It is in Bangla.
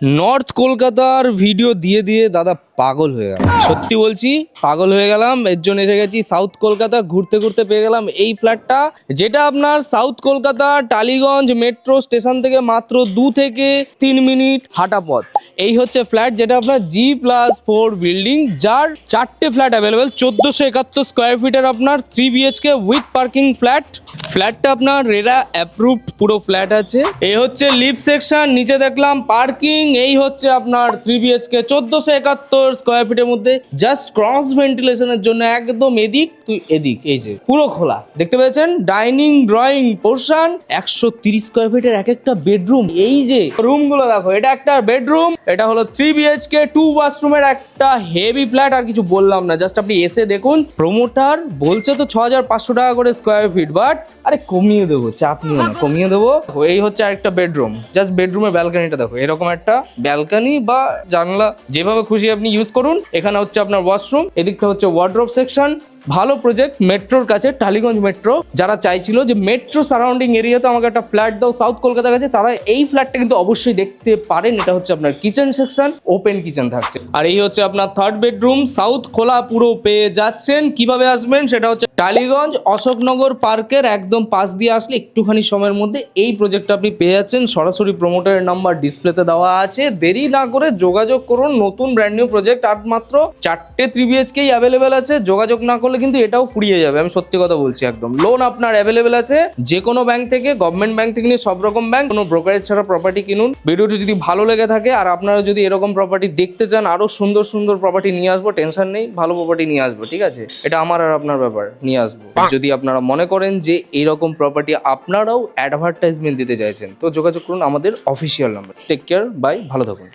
নর্থ কলকাতার ভিডিও দিয়ে দিয়ে দাদা পাগল হয়ে গেল সত্যি বলছি, পাগল হয়ে গেলাম, এর জন্য এসে গেছি সাউথ কলকাতা ঘুরতে ঘুরতে পেয়ে গেলাম এই ফ্ল্যাটটা যেটা আপনার south Kolkata Tollygunge metro station থেকে মাত্র দু থেকে তিন মিনিট হাঁটা পথ। এই হচ্ছে ফ্ল্যাট যেটা আপনার জি প্লাস ফোর বিল্ডিং যার চারটে ফ্ল্যাট অ্যাভেলেবেল চোদ্দোশো একাত্তর স্কোয়ার ফিটের আপনার three BHK with parking flat ফ্ল্যাটটা আপনার রেরা অ্যাপ্রুভড পুরো ফ্ল্যাট আছে। এই হচ্ছে লিফট সেকশন নিচে দেখলাম পার্কিং এই হচ্ছে আপনার থ্রি বিএচকে চোদ্দশো একাত্তর স্কোয়ার ফিটের মধ্যে জাস্ট ক্রস ভেন্টিলেশনের জন্য একদম এদিক তুই এদিক, এই যে পুরো খোলা। দেখতে পেয়েছেন? ডাইনিং ড্রয়িং পোর্শন একশো তিরিশ স্কোয়ার ফিটের এক একটা বেডরুম এই যে রুমগুলো দেখো, এটা একটা বেডরুম এটা হলো থ্রি বিএচকে টু বাথরুমের একটা হেভি ফ্ল্যাট আর কিছু বললাম না। জাস্ট আপনি এসে দেখুন প্রমোটার বলছে তো ছ হাজার পাঁচশো টাকা করে স্কোয়ার ফিট বাট আরে কমিয়ে দেবো, চাপ নিও না, কমিয়ে দেবো। এই হচ্ছে আরেকটা বেডরুম জাস্ট বেডরুমের ব্যালকানিটা দেখো, এরকম একটা ব্যালকানি বা জানলা যেভাবে খুশি আপনি ইউজ করুন। এখানে হচ্ছে আপনার ওয়াশরুম এদিকটা হচ্ছে ওয়ার্ড্রপ সেকশন ভালো প্রজেক্ট মেট্রোর কাছে, টালিগঞ্জ মেট্রো। যারা চাইছিল যে মেট্রো সারাউন্ডিং এরিয়াতে আমাকে একটা ফ্ল্যাট দাও সাউথ কলকাতার কাছে, তারা এই ফ্ল্যাটটা কিন্তু অবশ্যই দেখতে পারেন। এটা হচ্ছে আপনার কিচেন সেকশন ওপেন কিচেন থাকছে। আর এই হচ্ছে আপনার থার্ড বেডরুম সাউথ খোলা পুরো পেয়ে যাচ্ছেন। কীভাবে আসবেন? সেটা হচ্ছে টালিগঞ্জ অশোকনগর পার্কের একদম পাশ দিয়ে আসলে একটুখানি সময়ের মধ্যে এই প্রজেক্টটা আপনি পেয়ে যাচ্ছেন। সরাসরি প্রমোটারের নাম্বার ডিসপ্লেতে দেওয়া আছে। দেরি না করে যোগাযোগ করুন। নতুন ব্র্যান্ড নিউ প্রজেক্ট আর মাত্র চারটে থ্রি বিএচকেই অ্যাভেলেবেল আছে। যোগাযোগ না করলে কিন্তু এটাও ফুরিয়ে যাবে, আমি সত্যি কথা বলছি একদম। লোন আপনার অ্যাভেলেবেল আছে যে কোনো ব্যাংক থেকে গভর্নমেন্ট ব্যাংক থেকে নিয়ে সব রকম ব্যাংক কোনো ব্রোকারেজ ছাড়া প্রপার্টি কিনুন। ভিডিওটি যদি ভালো লেগে থাকে, আর আপনারা যদি এরকম প্রপার্টি দেখতে চান, আরও সুন্দর সুন্দর প্রপার্টি নিয়ে আসব টেনশন নেই, ভালো প্রপার্টি নিয়ে আসব, ঠিক আছে? এটা আমার আর আপনার ব্যাপার, নিয়ে আসব। যদি আপনারা মনে করেন যে এইরকম প্রপার্টি আপনারাও অ্যাডভার্টাইজমেন্ট দিতে চাইছেন, তো যোগাযোগ করুন আমাদের official number take care bye ভালো থাকুন।